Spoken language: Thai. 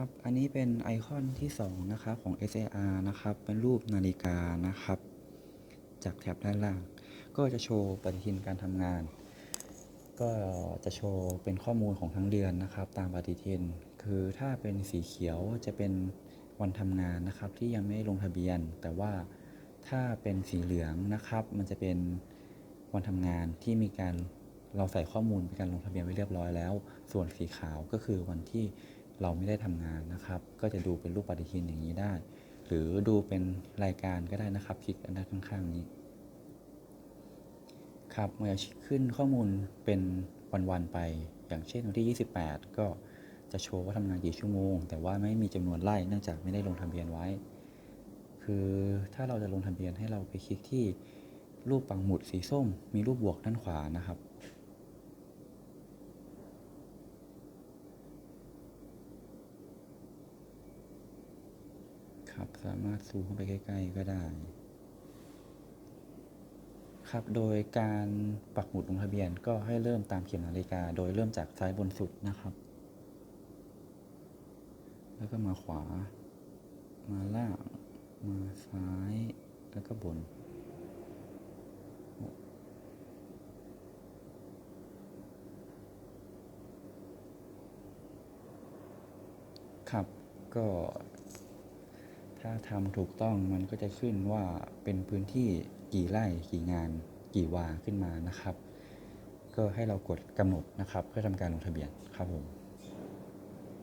ครับ อันนี้เป็นไอคอนที่ 2 นะครับ ของ SAR นะครับ เป็นรูปนาฬิกานะครับ จากแถบด้านล่าง ก็จะโชว์ปฏิทินการทำงาน ก็จะโชว์เป็นข้อมูลของทั้งเดือนนะครับ ตามปฏิทิน คือถ้าเป็นสีเขียวจะเป็นวันทำงานนะครับ ที่ยังไม่ได้ลงทะเบียน แต่ว่าถ้าเป็นสีเหลืองนะครับ มันจะเป็นวันทำงานที่มีการเราใส่ข้อมูลเป็นการลงทะเบียนไว้เรียบร้อยแล้ว ส่วนสีขาวก็คือวันที่ เราไม่ได้ทำงานนะครับ ก็จะดูเป็นรูปปฏิทินอย่างนี้ได้ หรือดูเป็นรายการก็ได้นะครับ คลิกอันด้านข้างๆนี้ ครับเมื่อขึ้นข้อมูลเป็นวันๆไป อย่างเช่นวันที่ 28 ก็จะโชว์ว่าทำงานกี่ชั่วโมง แต่ว่าไม่มีจำนวนไร่เนื่องจากไม่ได้ลงทะเบียนไว้ คือถ้าเราจะลงทะเบียนให้เราไปคลิกที่รูปปังหมุดสีส้ม มีรูปบวกด้านขวานะครับ ครับ สามารถซูมเข้าไปใกล้ ๆ ก็ได้ ครับ โดยการปักหมุดลงทะเบียนก็ให้เริ่มตามเข็มนาฬิกา โดยเริ่มจากซ้ายบนสุดนะครับ แล้วก็มาขวา มาล่าง มาซ้าย แล้วก็บนครับก็ ถ้าทำถูกต้องมันก็จะขึ้นว่าเป็นพื้นที่กี่ไร่กี่งาน กี่วาขึ้นมานะครับ ก็ให้เรากดกำหนดนะครับ เพื่อทำการลงทะเบียนครับผม